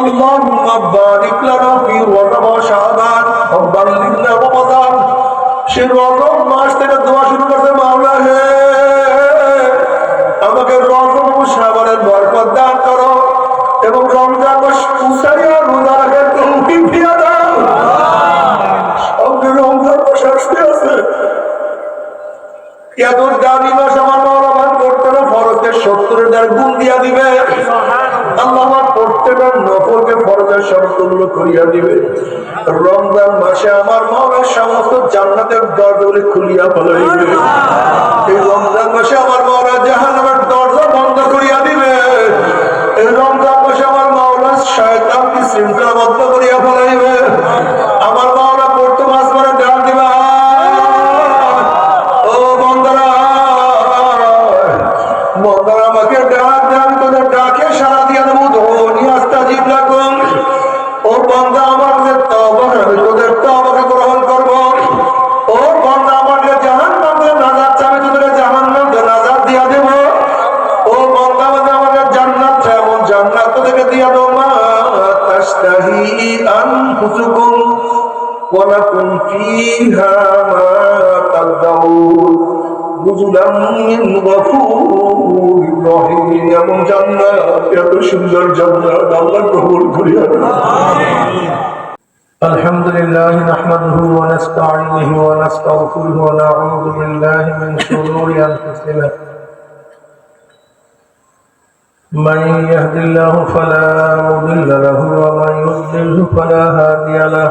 اللهم بارك لنا في رمضان وشعبان وبلغنا رمضان সে দরজাগুলি খুলিয়া ولكم فيها ما تدعون نزلا من غفور رحيم এমন জান্নাত এত সুন্দর জান্নাত আল্লাহ কবুল করিয়া الحمد لله نحمده ونستعينه ونستغفره ونعوذ بالله من شرور أنفسنا من يهد الله فلا مضل له ومن يضلله فلا هادي له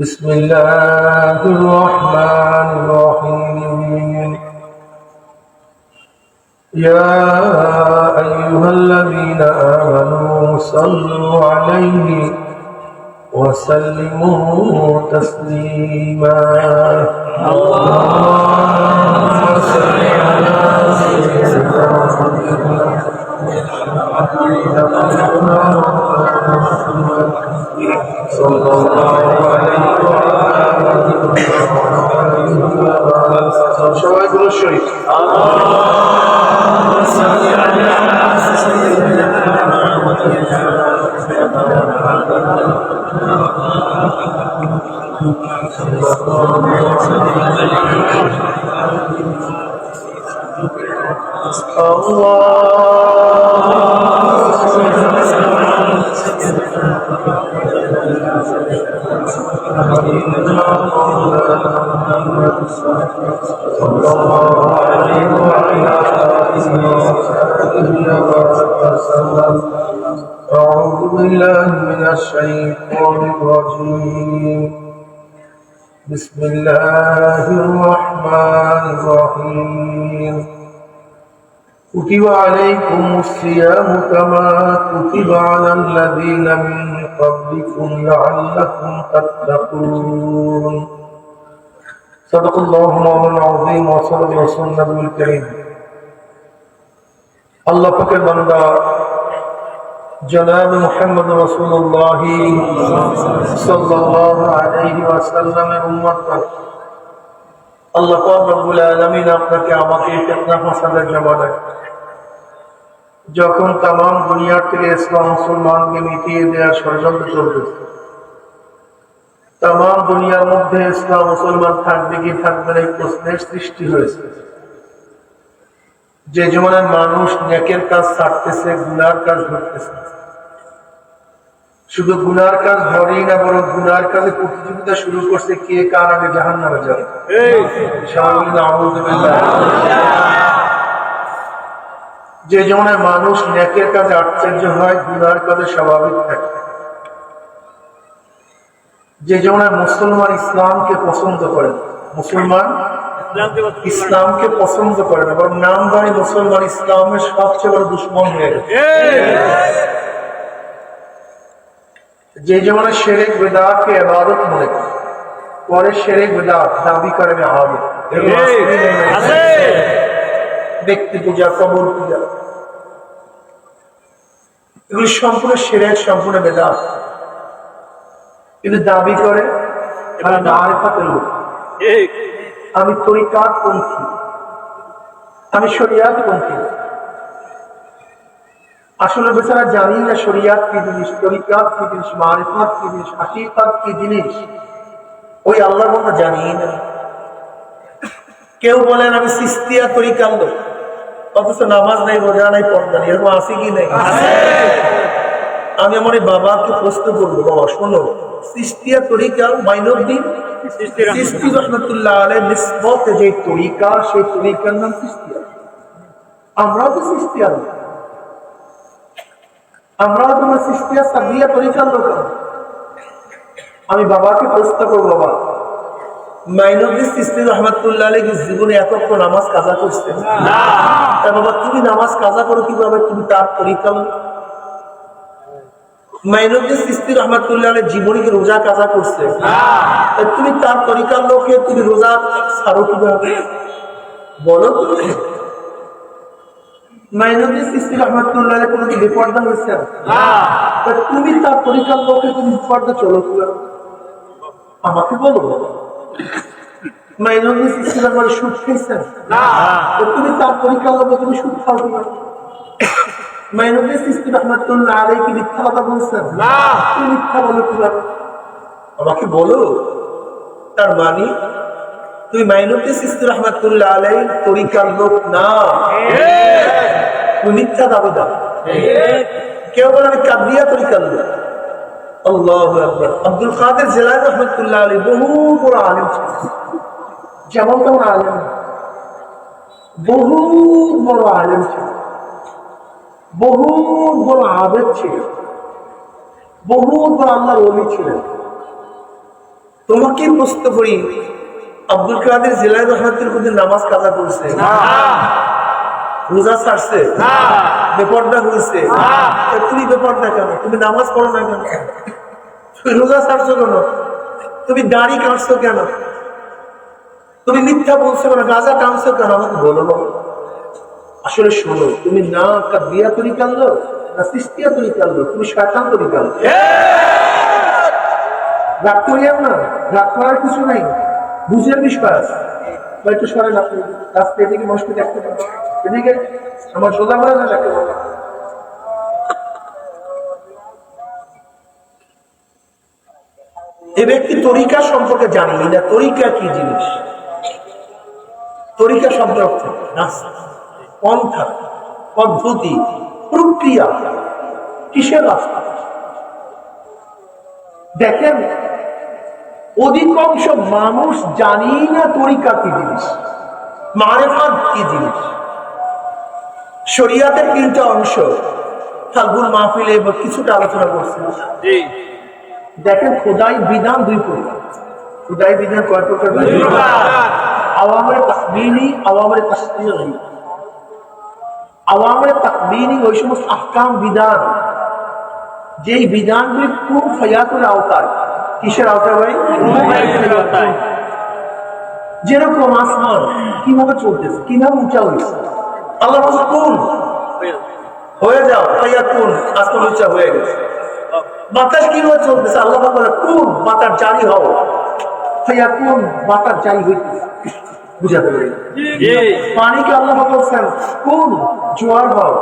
بسم الله الرحمن الرحيم. يا أيها الذين آمنوا صلوا عليه وسلموا تسليما. اللهم صل على سيدنا أعوذ بالله من الشيطان الرجيم. بسم الله الرحمن الرحيم. كتب عليكم الصيام كما كتب على الذين من قبلكم لعلكم تتقون. صدق الله العظيم وصدق رسول النبي الكريم. আল্লাহ পাকের বান্দা যখন তাম দুনিয়ার থেকে ইসলাম মুসলমানকে মিটিয়ে দেওয়ার ষড়যন্ত্র চলতেছে তাম দুনিয়ার মধ্যে ইসলাম মুসলমান থাকবে কি থাকবে না এই প্রশ্নের সৃষ্টি হয়েছে। যে জীবনের মানুষ নেকের কাজ ছাড়তেছে গুনার কাজ ধরতেছে। শুধু গুনার কাজ ধরেই না বরং গুনার কাজে প্রতিযোগিতা শুরু করছে কে কার আগে জাহান নামে যাবে। যে জীবনে মানুষ নেকের কাজে আশ্চর্য হয় গুনার কাজে স্বাভাবিক থাকে। যে জীবনে মুসলমান ইসলামকে পছন্দ করে মুসলমান ইসলামকে পছন্দ করে না বরং নাম দাঁড়ি মুসলমান ইসলামের সবচেয়ে বড় দুশ্মন হয়ে গেছে। যে যেমন সেরেক বেদাতকে এবাদত মনে করে পরে সেরেক বেদাত দাবি করে হবে ব্যক্তি পূজা কবর পূজা। এগুলি সম্পূর্ণ সেরেক সম্পূর্ণ বেদাত। কিন্তু দাবি করে মারেফাতের লোক ঠিক আমি তরিকাত পন্থী আমি শরিয়াত পন্থী আসলে বেচারা জানি না শরিয়াত কি জিনিস তরিকাত কি জিনিস মারিফাত কি জিনিস হাকিকাত কি জিনিস। ওই আল্লাহর মতো জানি না। কেউ বলেন আমি সিস্তিয়া তরিকার লোক। অথচ নামাজ নাই রোজা নাই পর্দা নেই এরকম আছে কি নেই? আমি আমার এই বাবাকে প্রশ্ন করব বাবা শোনো। সিস্তিয়া তরিকা মাইনুদ্দিন সিস্তি রহমতুল্লাহ নিসবত যে তরিকা সেই তরিকার নাম সিস্তিয়া। আমরাও তো লোক। আমরাও তোমার সিস্তিয়া সাদিয়া তরিকার লোক আমি বাবাকে প্রশ্ন করব বাবা। মাইনুদ্দিন সিস্তি রহমতুল্লাহ আলাই কি জীবনে এতক্ষণ নামাজ কাজা করছে তা বাবা তুমি নামাজ কাজা করো কীভাবে? তুমি তার তরিকা? মাইনুদ্দিন সিস্তি রহমতুল্লাহ আলাই কি রোজা কাজা করছে? তুমি তার তরিকার লোকে তুমি রোজা ছাড়ো কীভাবে? বলো তুমি মাইনুদ্দিন সিস্তি রহমতুল্লাহ কোনো কি বেপর্দা হয়েছে? তুমি তার তরিকার লোকে তুমি বেপর্দা চলো কীভাবে? আমাকে বলো। মাইনুদ্দিন সিস্তি রহমান সুদ খেয়েছেন? তুমি তার তরিকার লোকে তুমি সুদ খাও কীভাবে? মাইনুদ্দিন সিস্তি রহমতুল্লাহ আলাই কি মিথ্যা কথা বলছেন। তুমি মিথ্যা বলো কীভাবে আমাকে বলো। তার মানে তুই মাইনুদ্দিন সিস্তি রহমতুল্লাহ আলাই তরিকার লোক না। তুই মিথ্যা দাবি দাও কেউ বলে আমি তরিকার লোক। আল্লাহ আব্দুল কাদের জেলায় রহমতুল্লাহ আলী বহু বড় আলিম যেমন তেমন আলিম। বহু বড় আলিম ছিল। বহু বড় আবেদ ছিল। বহু বড় আল্লাহর অলি ছিলেন তোমাকে প্রশ্ন করি আব্দুল কাদের জেলায় রহমতুল কুদ্দিন নামাজ কাজা করছে? রোজা ছাড়ছে বেপর্দা হয়েছে? তুমি বেপর্দা কেন? তুমি নামাজ পড়ো না কেন? তুমি রোজা ছাড়ছো কেন? তুমি দাড়ি কাটছো কেন? তুমি মিথ্যা বলছো কেন? গাজা টানছো কেন? আমাকে বলো বাবা। আসলে শোনো, তুমি না কাবিয়া তৈরি কানলো না সৃষ্টিয়া তৈরি কানলো তুমি শয়তান তৈরি কানলো রাগ করিয়াম না, রাগ করার কিছু নাই। বুঝের বিষয় আছে। বা একটু সরেন আপনি রাস্তা এদিকে মানুষকে দেখতে এদিকে আমার সোজা করে না দেখতে এ ব্যক্তি তরিকা সম্পর্কে জানি না তরিকা কি জিনিস? তরিকা অর্থ রাস্তা। পন্থা পদ্ধতি প্রক্রিয়া কিসের রাস্তা? দেখেন অধিকাংশ মানুষ জানি না তরিকা কি জিনিস মারেফাত কি জিনিস। শরিয়াতের তিনটা অংশ ফাল্গুন মাহফিলে কিছুটা আলোচনা করছে দেখেন খোদাই বিধান দুই প্রকার। খোদাই বিধান কয় প্রকার? আওয়ামের তাকবিনী আওয়ামের তাসবিনী আওয়ামের তাকবিনী ওই সমস্ত আহকাম বিধান। যেই বিধানগুলি কোন ফয়াতের আওতায় কিসের আওতায় ভাই? যেরকম আসমান কীভাবে চলতেছে কীভাবে উঁচা হয়েছে। আল্লাহ কোন হয়ে যাও ফাইয়া কোন আসমান উঁচা হয়ে গেছে। বাতাস কীভাবে চলতেছে? আল্লাহ বলে কোন বাতাস জারি হও। ফাইয়া কোন বাতাস জারি হইতেছে। বুঝাতে পারি? পানিকে আল্লাহ বলছেন কোন জোয়ার হও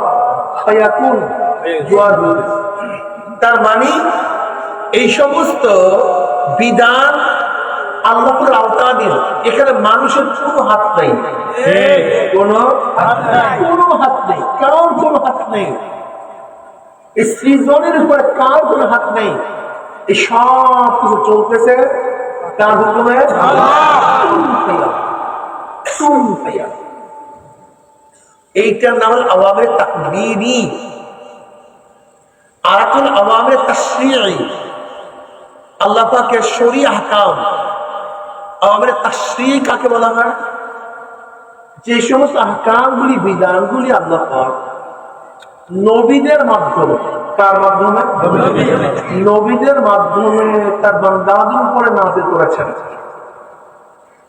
ফাইয়া কোন জোয়ার হইতেছে তার মানে এই সমস্ত বিধান আল্লাহর আওতাধীন। এখানে মানুষের কোনো হাত নেই। কোনো কোনো হাত নেই। কারোর কোনো হাত নেই। এই সৃজনের উপরে কার কোনো হাত নেই। এই সব কিছু চলতেছে কার হুকুমে? ফায়াকুন। ফায়াকুন। এইটার নাম হল আওয়ামের তাকবীরি। আর এখন আওয়ামের তাশরিঈ। আল্লাহ পাকের শরী আহকাম। আওয়ামের তাশরিঈ কাকে বলা হয়? যে সমস্ত আহকামগুলি, বিধানগুলি আল্লাহ পাক নবীদের মাধ্যমে, কার মাধ্যমে? নবীদের মাধ্যমে তার বান্দাদের উপরে নাজিল করেছেন।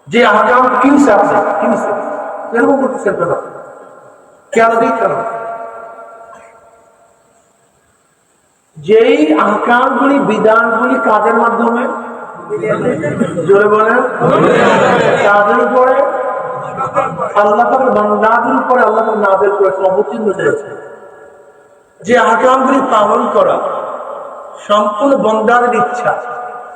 যে আহকাম কিনছে আপনি, কিনছে। এরকম করতেছেন কেন কেন দিক কেন যেই আহকামগুলি বিধানগুলি কাদের মাধ্যমে জোরে বলেন কাদের উপরে আল্লাহ বান্দাদের উপরে আল্লাহ করেছেন অবতীর্ণ করেছে যে আহকামগুলি পালন করা সম্পূর্ণ বন্দাদের ইচ্ছা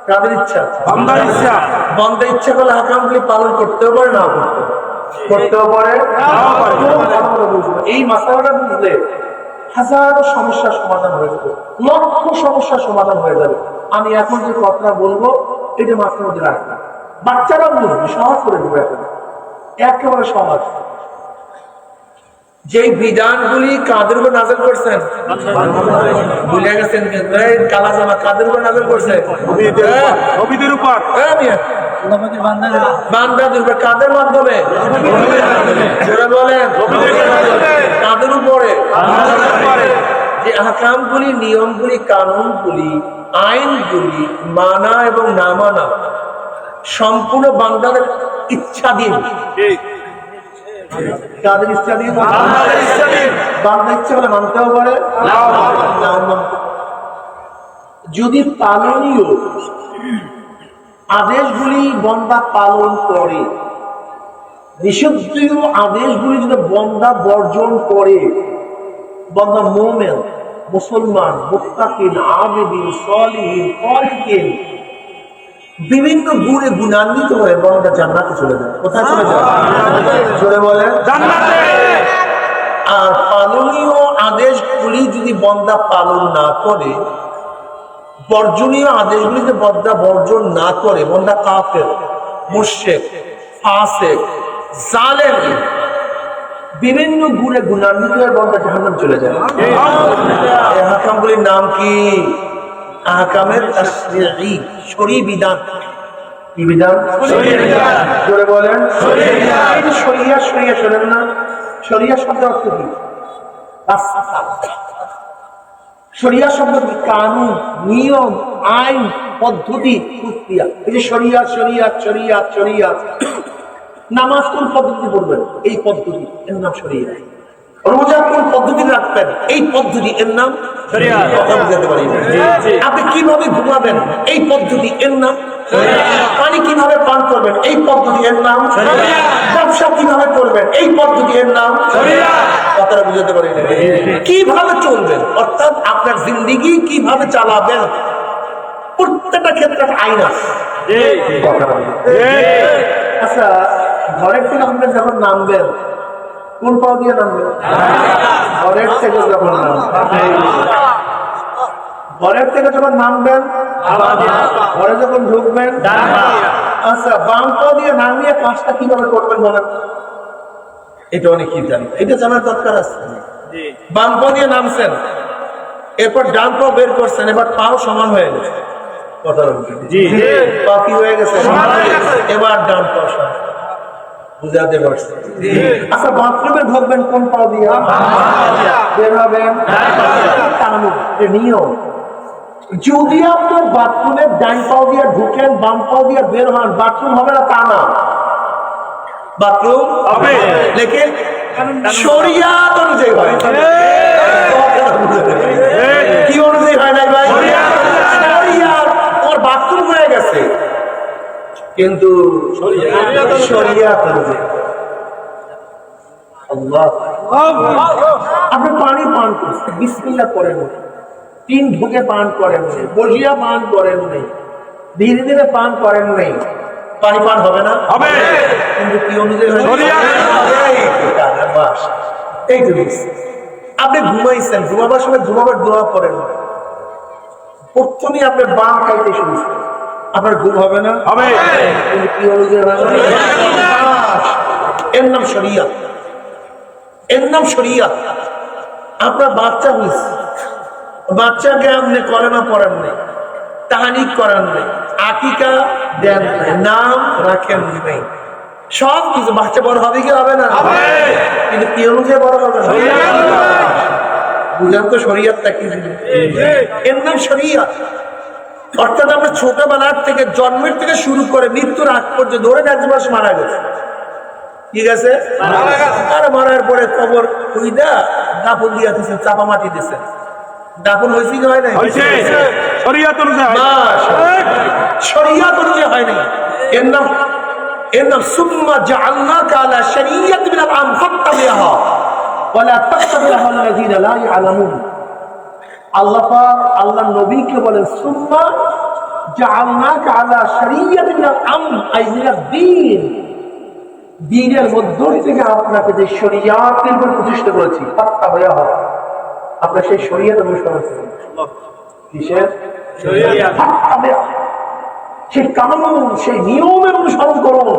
কাদের ইচ্ছা বান্দার ইচ্ছা। বন্দা ইচ্ছা করলে আহকামগুলি পালন করতেও পারে না করতে পারে। করতেও পারে এই মাসালাটা বুঝলে হাজারো সমস্যার সমাধান হয়ে যাবে লক্ষ সমস্যার সমাধান হয়ে যাবে। আমি এখন যে কথাটা বলব এটা মাথার মধ্যে রাখবে। বাচ্চারা বুঝবে সহজ করে দেবে এখন। একেবারে সহজ। যে বিধানগুলি কাদের উপর নাজল করছেন? ভুলে গেছেন কালা জামা কাদের উপর নাজল করছে উপর। বান্দাদের উপর কাদের মাধ্যমে বলেন। কাদের উপরে? যে আহকামগুলি নিয়মগুলি কানুনগুলি আইনগুলি মানা এবং না মানা সম্পূর্ণ বান্দাদের ইচ্ছা দিন কাদের ইচ্ছা দিন ইচ্ছা বান্দা ইচ্ছা হলে মানতেও পারে। যদি পালনীয় আদেশগুলি বন্দা পালন করে। নিষিদ্ধ আদেশগুলি যদি বন্দা বর্জন করে বন্দা মোমেন মুসলমান মুত্তাকিন আবেদিন সলিহীন কলিকিন বিভিন্ন গুণে গুণান্বিত হয়ে বন্দা জান্নাতে চলে যায়। কোথায় চলে যায়? চলে বলে জান্নাতে। আর পালনীয় আদেশগুলি যদি বন্দা পালন না করে বর্জনীয় আদেশগুলি যদি বন্দা বর্জন না করে বন্দা কাফের মুর্শেক ফাসেক জালেম বিভিন্ন গুণে গুণান্বিত হয়ে বন্দা জাহান্নাম চলে যায়। এই হাকামগুলির নাম কি? আহকামের শরী বিধান। কি বিধান? জোরে বলেন। শরিয়া শরিয়া শোনেন না। শরিয়া শব্দ অর্থ কি? রাস্তা। শরিয়া শব্দ কি কানুন নিয়ম আইন পদ্ধতি প্রক্রিয়া। এই যে শরিয়া শরিয়া শরিয়া শরিয়া নামাজ কোন পদ্ধতি পড়বেন? এই পদ্ধতি এর নাম শরিয়া। রোজা কোন পদ্ধতি রাখবেন? এই পদ্ধতি এর নাম। আপনি কীভাবে ঘুমাবেন? এই পদ্ধতি এর নাম পানি কীভাবে পান করবেন? এই পদ্ধতি এর নাম। ব্যবসা কীভাবে করবেন? এই পদ্ধতি এর নাম। কথাটা বুঝাতে পারি না। কীভাবে চলবেন? অর্থাৎ আপনার জিন্দিগি কীভাবে চালাবেন? প্রত্যেকটা ক্ষেত্রে একটা আইন আছে। আচ্ছা ঘরের থেকে আপনি যখন নামবেন কোন পাও দিয়ে নামবেন? ঘরের থেকে যখন নামবেন। ঘরের থেকে যখন নামবেন ঘরে যখন ঢুকবেন আচ্ছা বাম পাও দিয়ে নামিয়ে কাজটা কীভাবে করবেন বলেন? এটা অনেক কি জানি। এটা জানার দরকার আছে। বাম পা দিয়ে নামছেন। এরপর ডান পা বের করছেন এবার পাও সমান হয়ে গেছে। কথা জি পা কি হয়ে গেছে? হয়ে। এবার ডান পা সমান। বুঝাতে পারছি। আচ্ছা বাথরুমে ঢুকবেন কোন পা দিয়ে? বের হবেন। নিয়ম। যদি আপনার বাথরুমে ডান পাও দিয়ে ঢুকেন বাম পাও দিয়ে বের হন বাথরুম হবে না তা না। বাথরুম হবে। লেকিন শরিয়াত অনুযায়ী হয়। কি অনুযায়ী হয় নাই ভাই? শরিয়াত বাথরুম হয়ে গেছে। কিন্তু শরিয়াত অনুযায়ী। আপনি পানি পান করছেন। বিসমিল্লা করেন তিন ঢুকে পান করেন বসিয়া পান করেন নাই। ধীরে ধীরে পান করেন নাই। পানি পান হবে না? হবে। কিন্তু কি অনুযায়ী এই। আপনি ঘুমাইছেন ঘুমাবার সময় ঘুমাবার দোয়া করেন প্রথমে আপনি বাম খাইতে শুরু আপনার ঘুম হবে না? হবে। কিন্তু কি অনুযায়ী। এর নাম শরিয়াত এর নাম শরিয়াত আপনার বাচ্চা হয়েছে বাচ্চাকে আপনি কলেমা পড়েন নাই। তাহানিক করেন নাই। আকিকা দেন নাম রাখেন নাই। সব কিছু বাচ্চা বড় হবে কি হবে না? কিন্তু কি অনুযায়ী বড় হবে না? বুঝেন তো শরীয়তটা কি? এর নাম শরীয়ত। অর্থাৎ আমরা ছোটবেলার থেকে জন্মের থেকে শুরু করে মৃত্যুর আগ পর্যন্ত ধরে এক মাস মারা গেছে। ঠিক আছে? আর মারার পরে কবর খুইদা দাফন দিয়া দিছে চাপা মাটি দিছে। দাফন হয়েছে কি হয় হয়েছে। শরীয়ত অনুযায়ী শরিয়াত অনুযায়ী হয় নাই এর নাম এর নাম সুম্মা জাআলনাকা আলা শরিয়ত মিনাল আম ফাত্তাবিহা ওয়ালা তাত্তাবিহা আল্লাযীনা লা ইয়ালামুন। আল্লাহ পাক আল্লাহ নবীকে বলেন, সুম্মা জাআলনাকা আলা শরিয়ত মিনাল আম আই মিনাদ দ্বীন দ্বীনের মধ্য থেকে আপনাকে যে শরিয়াতের উপর প্রতিষ্ঠা করেছি ফাত্তাবিহা আপনার সেই শরিয়ত অনুসরণ করুন। কিসের? সেই কানুন সেই নিয়মের অনুসরণ করুন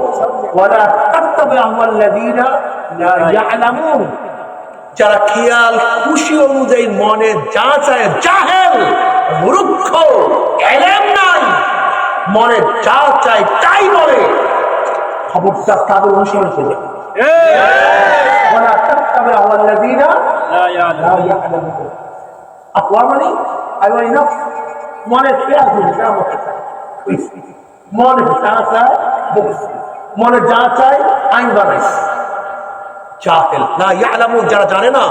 ওয়ালা তাত্তাবি'আল্লাযীনা লা ইয়ালামুন। যারা খেয়াল খুশি অনুযায়ী মনে যা চায় জাহেল মূর্খ এলেম নাই মনে যা চায় তাই বলে। খবরদার তাদের অনুসরণ লা ইয়ালামুন। আকওয়া মানে আইওয়া ইনাফ মনে খেয়াল করে যা মনে চায়? মনে যা চায় বলছে। মনে যা চায় আইন বানাইছে। জাহেল না ইয়ালামুন যারা জানে না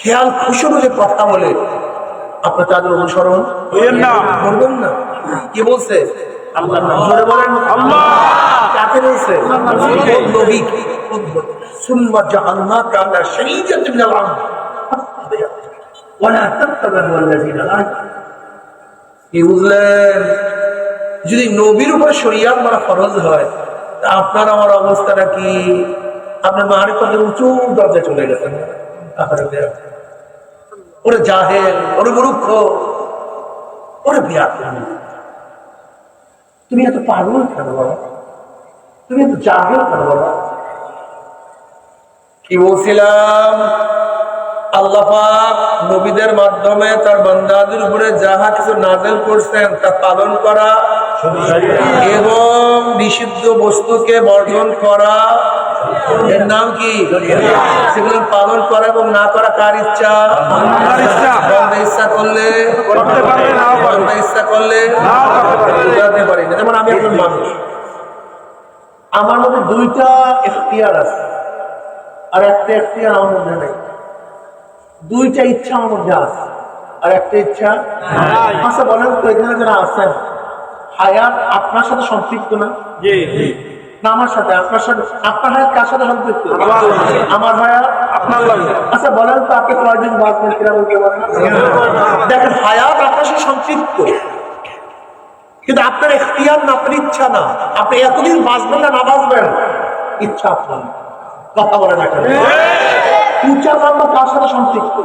খেয়াল খুশি যে কথা বলে আপনার তাদের অনুসরণ। করবেন না। কি বলছে? আল্লাহ জোরে বলেন। আল্লাহ। কাকে বলছে? সুন্নাহ জাআলনাকা আলা শারীআতিন মিনাল আমর যদি নবীর উপরে শরিয়াত মারা ফরজ হয় আপনার আমার অবস্থাটা কি আপনার মারি কত উঁচু দরজায় চলে গেছেন। ওরে জাহেল, ওরে মূর্খ, ওরে বিয়া তুমি এত পাগল কেন বাবা? তুমি এত জাহেল কেন বাবা? কি বলছিলাম? নবীদের মাধ্যমে তার বান্দাদের উপরে যাহা কিছু নাজেল করছেন তা পালন করা এবং নিষিদ্ধ বস্তুকে বর্জন করা। এর নাম কি? সেগুলো পালন করা এবং না করা কার ইচ্ছা? ইচ্ছা। করলে ইচ্ছা করলে পারি না। যেমন আমি একজন মানুষ। আমার মধ্যে দুইটা এখতিয়ার আছে। আর একটা এখতিয়ার আমার মধ্যে নেই। দুইটা ইচ্ছা আমার মধ্যে আছে। আর একটা ইচ্ছা? আচ্ছা বলেন তো এখানে যারা আছেন? হায়াত আপনার সাথে সম্পৃক্ত না? আমার সাথে আপনার সাথে আপনার হায়াত কার সাথে সম্পৃক্ত? আমার হায়াত। আপনার আচ্ছা বলেন তো আপনি কয়দিন বাঁচবেন দেখেন হায়াত আপনার সাথে সম্পৃক্ত। কিন্তু আপনার এখতিয়ার না আপনার ইচ্ছা না। আপনি এতদিন বাঁচবেন না না বাঁচবেন? ইচ্ছা আপনার। কথা বলে না উচ্চার লম্বা কার সাথে সম্পৃক্ত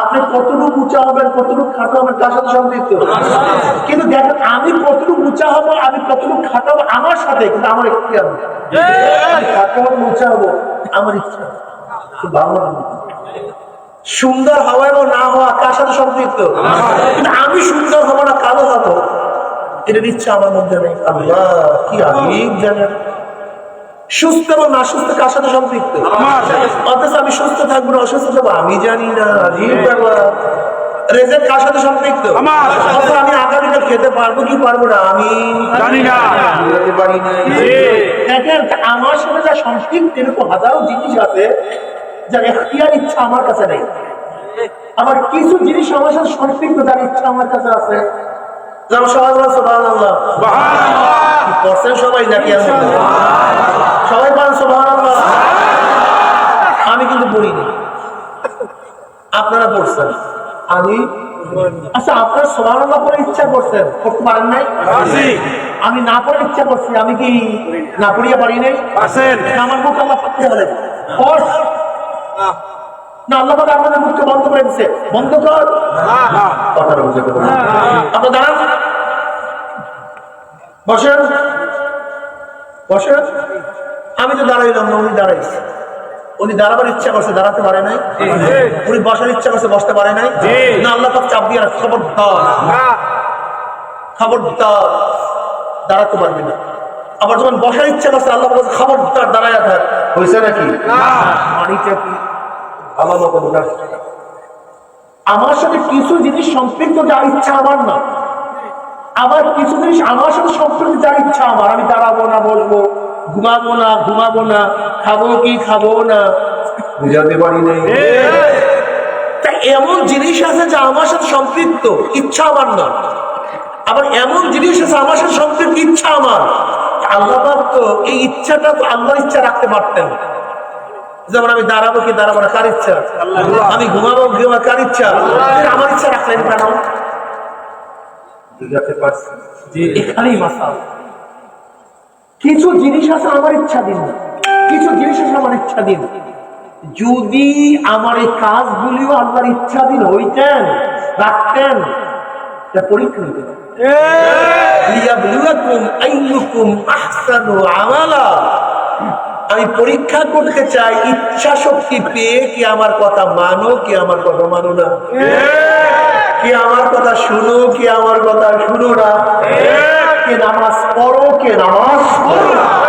আপনি কতটুকু উঁচা হবেন কতটুকু খাটো হবেন তার সাথে সম্পৃক্ত কিন্তু দেখেন আমি কতটুকু উঁচা হব আমি কতটুকু খাটো হব আমার সাথে কিন্তু আমার না খাটো হব উঁচা হব আমার ইচ্ছা। খুব ভালো সুন্দর হওয়া এবং না হওয়া কার সাথে সম্পৃক্ত কিন্তু আমি সুন্দর হব না কালো হব। এটার ইচ্ছা আমার মধ্যে নেই। আল্লাহ কি আলিম জানেন। সুস্থ এবং না সুস্থ কার সাথে সম্পৃক্ত? অথচ আমি সুস্থ থাকব না অসুস্থ থাকব আমি জানি না আলিম কার সাথে সম্পৃক্ত? আমার। অথচ আমি আগামীকাল খেতে পারব কি পারব না আমি জানি না। বলতে পারি না। জি। দেখেন আমার সাথে যা সংস্কৃত এরকম হাজারো জিনিস আছে যার এখতিয়ার ইচ্ছা আমার কাছে নেই। আবার কিছু জিনিস আমার সাথে সংস্কৃত যার ইচ্ছা আমার কাছে আছে। যেমন সবাই সবাই নাকি সবাই সুবহানাল্লাহ। আমি কিন্তু পড়িনি। আপনারা পড়ছেন। আমি আচ্ছা আপনারা সুবহানাল্লাহ পড়ে ইচ্ছা করছেন? করতে পারেন নাই? আমি না পড়ে ইচ্ছা করছি আমি কি না পড়িয়া পারি নাই? আমার মুখ আল্লাহ কর। না আল্লাহ পাক মুখকে বন্ধ করে দিচ্ছে বন্ধ কর। কথাটা দাঁড়ান। বসেন। বসেন। আমি তো দাঁড়াইলাম না উনি দাঁড়াইছে। উনি দাঁড়াবার ইচ্ছা করছে দাঁড়াতে পারে নাই। উনি বসার ইচ্ছা করছে বসতে পারে নাই। জি। না আল্লাহ পাক চাপ দিয়ে খবরদার। না। খবরদার দাঁড়াতে পারবি না। আবার যখন বসার ইচ্ছা করছে আল্লাহ বলছে খাবার তার দাঁড়ায় থাক। হয়েছে নাকি? পানিটা কি? আল্লাহ মতো। আমার সাথে কিছু জিনিস সম্পৃক্ত যার ইচ্ছা আমার না। আবার কিছু জিনিস আমার সাথে সম্পৃক্ত যার ইচ্ছা আমার। আমি দাঁড়াবো না বসবো। ঘুমাবো না ঘুমাবো না খাব কি খাব না। বুঝাতে পারি নাই। তা এমন জিনিস আছে যা আমার সাথে সম্পৃক্ত ইচ্ছা আমার না আবার এমন জিনিস আছে আমার সাথে সম্পৃক্ত ইচ্ছা আমার। আল্লাহ তো এই ইচ্ছাটা তো আল্লাহর ইচ্ছা রাখতে পারতেন। যেমন আমি দাঁড়াবো কি দাঁড়াবো না কার ইচ্ছা? আমি ঘুমাবো ঘুমা কার ইচ্ছা? আমার ইচ্ছা রাখলেন কেন? বুঝাতে পারছি। এখানেই মাসাল। কিছু জিনিস আছে আমার ইচ্ছা দিন। না কিছু জিনিস আছে আমার ইচ্ছা দিন। যদি আমার এই কাজগুলিও আল্লাহর ইচ্ছাধীন হইতেন রাখতেন তা পরীক্ষা আমি পরীক্ষা করতে চাই ইচ্ছা শক্তি পেয়ে কি আমার কথা মানো কি আমার কথা মানো না? কি আমার কথা শুনো কি আমার কথা শুনো না? কে নামাজ পড়ো কে নামাজ পড়ো?